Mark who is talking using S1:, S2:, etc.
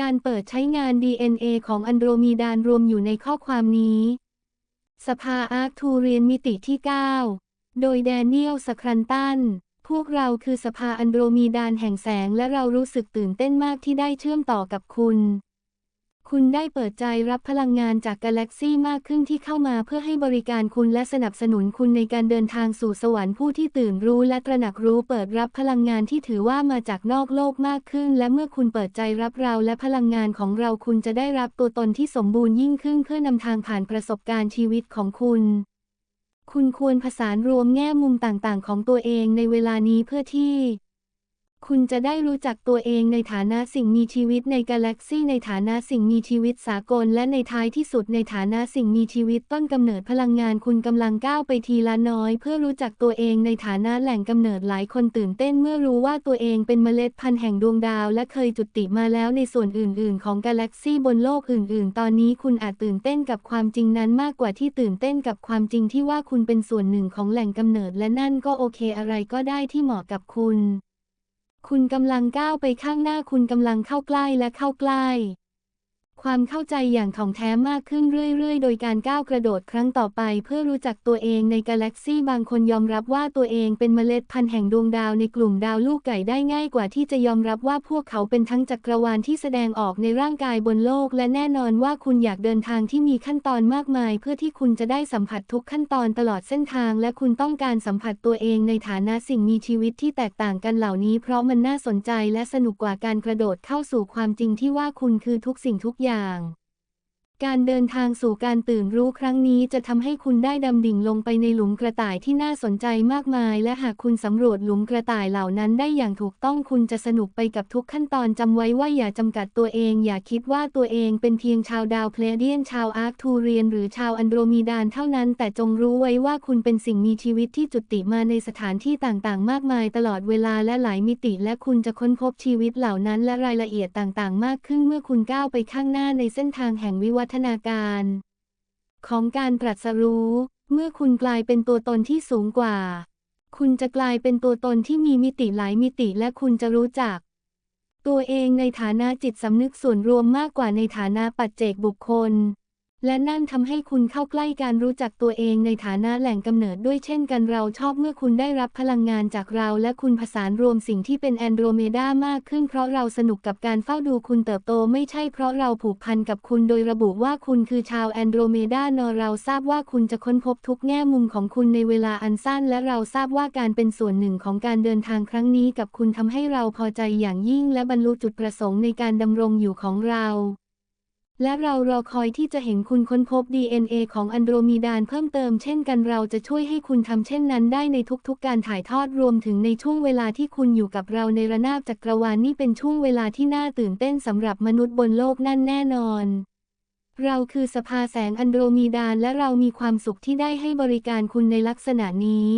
S1: การเปิดใช้งาน DNA ของอันโดรมีดานรวมอยู่ในข้อความนี้ สภาอาร์คทูเรียนมิติที่ 9 โดยแดเนียลสครันตัน พวกเราคือสภาอันโดรมีดานแห่งแสงและเรารู้สึกตื่นเต้นมากที่ได้เชื่อมต่อกับคุณ คุณได้เปิดใจรับพลังงานจากกาแล็กซี่มากขึ้นที่เข้ามาเพื่อให้บริการคุณและสนับสนุนคุณในการเดินทางสู่สวรรค์ผู้ที่ตื่นรู้และตระหนักรู้เปิดรับพลังงานที่ถือว่ามาจากนอกโลกมากขึ้น และเมื่อคุณเปิดใจรับเราและพลังงานของเราคุณจะได้รับตัวตนที่สมบูรณ์ยิ่งขึ้นเพื่อนำทางผ่านประสบการณ์ชีวิตของคุณ คุณควรผสานรวมแง่มุมต่างๆ ของตัวเองในเวลานี้เพื่อที่ คุณจะได้รู้จักตัวเองในฐานะสิ่งมีชีวิตในกาแล็กซีในฐานะสิ่งมีชีวิตสากล และในท้ายที่สุดในฐานะสิ่งมีชีวิตต้นกำเนิดพลังงานคุณกำลังก้าวไปทีละน้อย เพื่อรู้จักตัวเองในฐานะแหล่งกำเนิดหลายคนตื่นเต้นเมื่อรู้ว่าตัวเองเป็นเมล็ดพันธุ์แห่งดวงดาว และเคยจุติมาแล้วในส่วนอื่น ๆ ของกาแล็กซีบนโลกอื่น ๆ ตอนนี้คุณอาจตื่นเต้นกับความจริงนั้นมากกว่าที่ตื่นเต้นกับความจริงที่ว่าคุณเป็นส่วนหนึ่งของแหล่งกำเนิดและนั่นก็โอเคอะไรก็ได้ที่เหมาะกับคุณ คุณกำลังก้าวไปข้างหน้าคุณกำลังเข้าใกล้และเข้าใกล้ ความเข้าใจอย่างถ่องแท้มากขึ้นเรื่อย ๆ โดยการก้าวกระโดดครั้งต่อไป เพื่อรู้จักตัวเองในกาแล็กซี่บางคนยอมรับว่าตัวเองเป็นเมล็ดพันธุ์แห่งดวงดาวในกลุ่มดาวลูกไก่ได้ง่ายกว่าที่จะยอมรับว่าพวกเขาเป็นทั้งจักรวาลที่แสดงออกในร่างกายบนโลก และแน่นอนว่าคุณอยากเดินทางที่มีขั้นตอนมากมาย เพื่อที่คุณจะได้สัมผัสทุกขั้นตอนตลอดเส้นทาง และคุณต้องการสัมผัสตัวเองในฐานะสิ่งมีชีวิตที่แตกต่างกันเหล่านี้ เพราะมันน่าสนใจและสนุกกว่าการกระโดดเข้าสู่ความจริงที่ว่าคุณคือทุกสิ่งทุกอย่างอย่าง การเดินทางสู่การตื่นรู้ครั้งนี้จะทำให้คุณได้ดำดิ่งลงไปในหลุมกระต่ายที่น่าสนใจมากมาย และหากคุณสำรวจหลุมกระต่ายเหล่านั้นได้อย่างถูกต้องคุณจะสนุกไปกับทุกขั้นตอนจำไว้ว่าอย่าจำกัดตัวเอง อย่าคิดว่าตัวเองเป็นเพียงชาวดาวเพลเดียน ชาวอาร์คทูเรียน หรือชาวอันโดรมีดานเท่านั้น แต่จงรู้ไว้ว่าคุณเป็นสิ่งมีชีวิตที่จุติมาในสถานที่ต่างๆ มากมาย ตลอดเวลาและหลายมิติ และคุณจะค้นพบชีวิตเหล่านั้น และรายละเอียดต่างๆ มากขึ้นเมื่อคุณก้าวไปข้างหน้าในเส้นทางแห่งวิวัฒนาการ ของการตรัสรู้ เมื่อคุณกลายเป็นตัวตนที่สูงกว่า คุณจะกลายเป็นตัวตนที่มีมิติหลายมิติและคุณจะรู้จัก ตัวเองในฐานะจิตสำนึกส่วนรวมมากกว่าในฐานะปัจเจกบุคคล และนั่นทำให้คุณเข้าใกล้การรู้จักตัวเองในฐานะแหล่งกำเนิดด้วยเช่นกันเราชอบเมื่อคุณได้รับพลังงานจากเราและคุณผสานรวมสิ่งที่เป็นแอนโดรเมดามากขึ้นเพราะเราสนุกกับการเฝ้าดูคุณเติบโตไม่ใช่เพราะเราผูกพันกับคุณโดยระบุว่าคุณคือชาวแอนโดรเมดานอเราทราบว่าคุณจะค้นพบทุกแง่มุมของคุณในเวลาอันสั้น และเราทราบว่าการเป็นส่วนหนึ่งของการเดินทางครั้งนี้กับคุณทำให้เราพอใจอย่างยิ่ง และบรรลุจุดประสงค์ในการดำรงอยู่ของเรา และเรารอคอยที่จะเห็นคุณค้นพบ DNA ของอันโดรมีดานเพิ่มเติมเช่นกันเราจะช่วยให้คุณทำเช่นนั้นได้ในทุกๆการถ่ายทอดรวมถึงในช่วงเวลาที่คุณอยู่กับเราในระนาบจักรวาลนี่เป็นช่วงเวลาที่น่าตื่นเต้นสำหรับมนุษย์บนโลกนั่นแน่นอน เราคือสภาแสงอันโดรมีดานและเรามีความสุขที่ได้ให้บริการคุณในลักษณะนี้